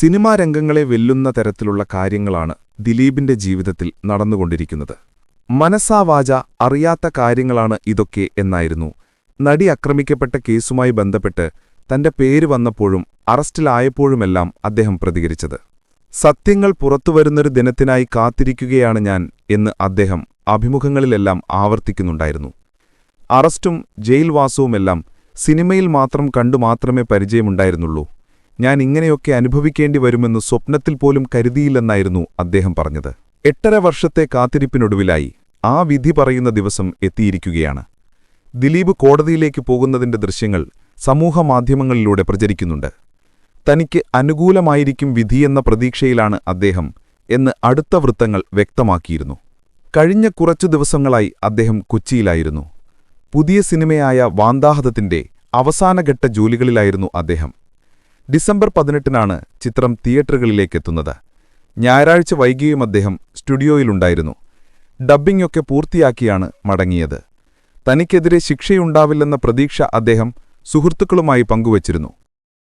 Cinema രംഗങ്ങളെ വെല്ലുന്ന തരത്തിലുള്ള കാര്യങ്ങളാണ് ദിലീപിന്റെ ജീവിതത്തിൽ നടന്നുകൊണ്ടിരിക്കുന്നത്. മനസ്സാവാച അറിയാത്ത കാര്യങ്ങളാണ് ഇതൊക്കെ എന്നായിരുന്നു. നടി അക്രമിക്കപ്പെട്ട കേസുമായി ബന്ധപ്പെട്ട് തന്റെ പേര് വന്നപ്പോഴും അറസ്റ്റിലായപ്പോഴുമെല്ലാം അദ്ദേഹം പ്രതികരിച്ചത്. സത്യങ്ങൾ പുറത്തുവരുന്നൊരു ദിനത്തിനായി കാത്തിരിക്കുകയാണ് ഞാൻ എന്ന് അദ്ദേഹം അഭിമുഖങ്ങളിലെല്ലാം ആവർത്തിക്കുന്നുണ്ടായിരുന്നു. അറസ്റ്റും ജയിൽവാസവുമെല്ലാം സിനിമയിൽ മാത്രം കണ്ടു മാത്രമേ പരിചയമുണ്ടായിരുന്നുള്ളൂ. ഞാൻ ഇങ്ങനെയൊക്കെ അനുഭവിക്കേണ്ടി വരുമെന്ന് സ്വപ്നത്തിൽ പോലും കരുതിയില്ലെന്നായിരുന്നു അദ്ദേഹം പറഞ്ഞത്. എട്ടര വർഷത്തെ കാത്തിരിപ്പിനൊടുവിലായി ആ വിധി പറയുന്ന ദിവസം എത്തിയിരിക്കുകയാണ്. ദിലീപ് കോടതിയിലേക്ക് പോകുന്നതിന്റെ ദൃശ്യങ്ങൾ സമൂഹമാധ്യമങ്ങളിലൂടെ പ്രചരിക്കുന്നുണ്ട്. തനിക്ക് അനുകൂലമായിരിക്കും വിധിയെന്ന പ്രതീക്ഷയിലാണ് അദ്ദേഹം എന്ന് അടുത്ത വൃത്തങ്ങൾ വ്യക്തമാക്കിയിരുന്നു. കഴിഞ്ഞ കുറച്ചു ദിവസങ്ങളായി അദ്ദേഹം കൊച്ചിയിലായിരുന്നു. പുതിയ സിനിമയായ വാന്താഹതത്തിന്റെ അവസാനഘട്ട ജോലികളിലായിരുന്നു അദ്ദേഹം. ഡിസംബർ പതിനെട്ടിനാണ് ചിത്രം തിയേറ്ററുകളിലേക്കെത്തുന്നത്. ഞായറാഴ്ച വൈകിയും അദ്ദേഹം സ്റ്റുഡിയോയിലുണ്ടായിരുന്നു. ഡബ്ബിംഗൊക്കെ പൂർത്തിയാക്കിയാണ് മടങ്ങിയത്. തനിക്കെതിരെ ശിക്ഷയുണ്ടാവില്ലെന്ന പ്രതീക്ഷ അദ്ദേഹം സുഹൃത്തുക്കളുമായി പങ്കുവച്ചിരുന്നു.